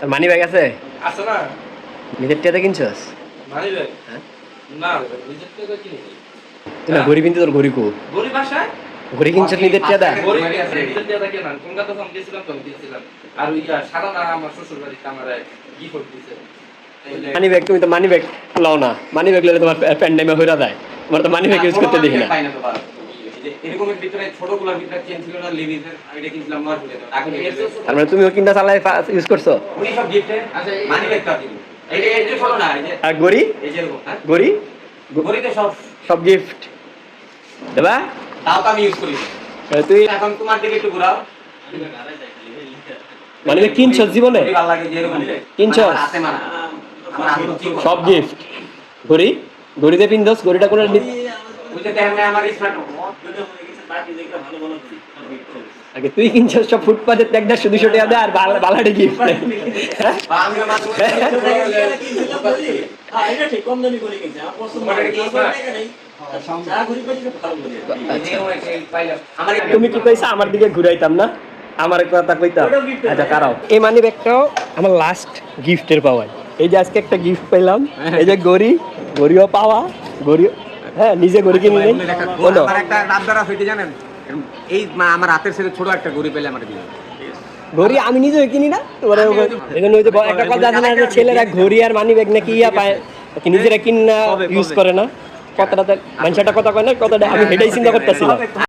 তোর money bag আছে? আছে না। নিজের টিয়াতে কিনছস? Money bag? হ্যাঁ? না নিজের থেকে কিনি তুই না ঘড়ি কিনতে তোর ঘড়ি কো গরিব বাসায়? ঘড়ি কিনছস নিজের টিয়াদা গরিব আছে নিজের থেকে কেনা কলকাতা ফোন দিয়েছিলাম তো দিয়েছিলাম। আর ওই সারা না আমার শ্বশুর বাড়িতে আমার গিফট দিয়েছে মানি ব্যাগ তুমি তো মানি ব্যাগ লও না। মানি ব্যাগ ললে তোমার প্যান্ডামে হইরা দেয় তোমার তো মানি ব্যাগ ইউজ করতে দেখি না। তো যে এরকমের ভিতরে ছোটগুলার ভিতরে চেন ছিল না লিভিজের আমি এটা কিনছিলাম নয়পুরে এখন তার মানে কিনটা চালাই ইউজ করছ? উনি সব গিফটে আচ্ছা, মানি ব্যাগ কাটি এই এই যে ছোট না এই যে আর এই যে হ্যাঁ? সব সব গিফট দেবা তাও তো আমি ইউজ করি। তুই এখন তোমার দিকে একটু ঘোরাও। মানি কিনছস জীবনে? ঘড়ি ভালো লাগে যে এরকম কিনছো? মানে মানা সব গিফট ঘড়ি ঘড়িতে পিনছস ঘড়িটা করে তুই কিনছস সব টাকা দেয় আর তুমি কি কইছা? আমার দিকে ঘুরাইতাম না? আমার কথা কইতাম। আচ্ছা কারাও এই মানি ব্যাগটাও আমার লাস্ট গিফটের পাওয়াই এই যে আজকে একটা গিফট পেলাম এই যে গড়ি, গড়িও পাওয়া, গড়িও হ্যাঁ নিজে গড়ি কিনে নেই। বলো একটা রাত দ্বারা হইতে জানেন? এই আমার হাতের ছেলে ছোট একটা গড়ি পেলে আমার দিয়ে ঘড়ি আমি নিজে কিনি না তোমার এখানে ওই যে একটা কথা আছে না যে ছেলেরা ঘড়ি আর মানি ব্যাগ নাকি ইয়া পায় কি নিজেরা কিনা ইউজ করে না। কথাটা একটা কথা কয় না কথাটা আমি হেটাই চিন্তা করতেছিলাম।